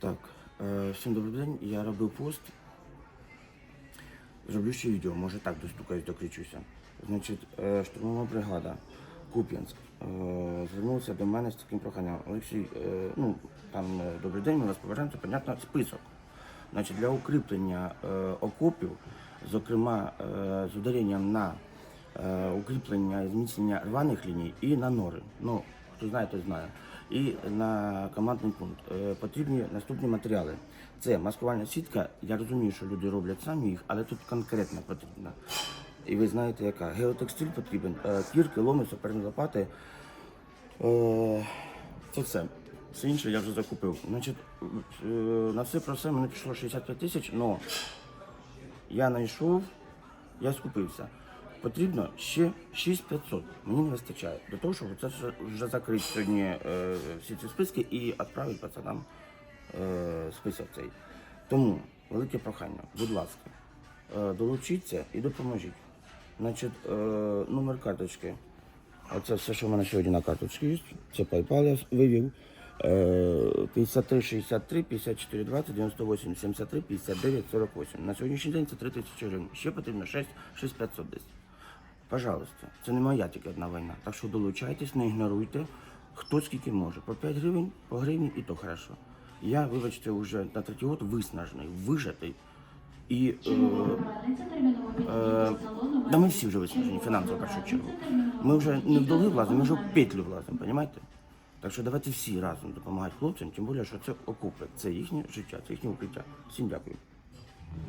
Так, е, всім добрий день. Я робив пост. Зроблю ще відео, може так достукаюсь, докричуся. Значить, е, штурмова бригада Куп'янськ е, звернулася до мене з таким проханням. Олексій, ну там добрий день, ми вас поважаємо, це понятно, список. Значить, для укріплення окопів, зокрема з ударенням на укріплення і зміцнення рваних ліній і на нори. Ну, хто знає, той знає. І на командний пункт е, потрібні наступні матеріали. Це маскувальна сітка. Я розумію, що люди роблять самі їх, але тут конкретно потрібна. І ви знаєте, яка геотекстиль потрібен, е, кірки, ломи, саперні лопати. Е, Це все. Все інше я вже закупив. Значить, на все про все мене пішло 65 тисяч, але я знайшов, я скупився. Потрібно ще 6500. Мені не вистачає. До того, щоб це вже- закрити сьогодні е, всі ці списки і відправити пацанам е, список цей. Тому велике прохання, будь ласка, е, долучіться і допоможіть. Значить, е, номер карточки. Оце все, що в мене сьогодні на карточці є. Це PayPal я вивів. Е, 53, 63, 54, 20, 98, 73, 59, 48. На сьогоднішній день це 3 тисячі гривень. Ще потрібно 6, 6500 десь. Пожалуйста, це не моя тільки одна війна. Так що долучайтесь, не ігноруйте. Хто скільки може. По 5 гривень, по гривні і то хорошо. Я, вибачте, вже на третій год виснажений, вижатий. І е, е, да ми всі вже виснажені, фінансово в першу чергу. Ми вже не в долги влазимо, ми вже в петлю влазимо, розумієте? Так що давайте всі разом допомагати хлопцям, тим більше, що це окупи, це їхнє життя, це їхнє укриття. Всім дякую.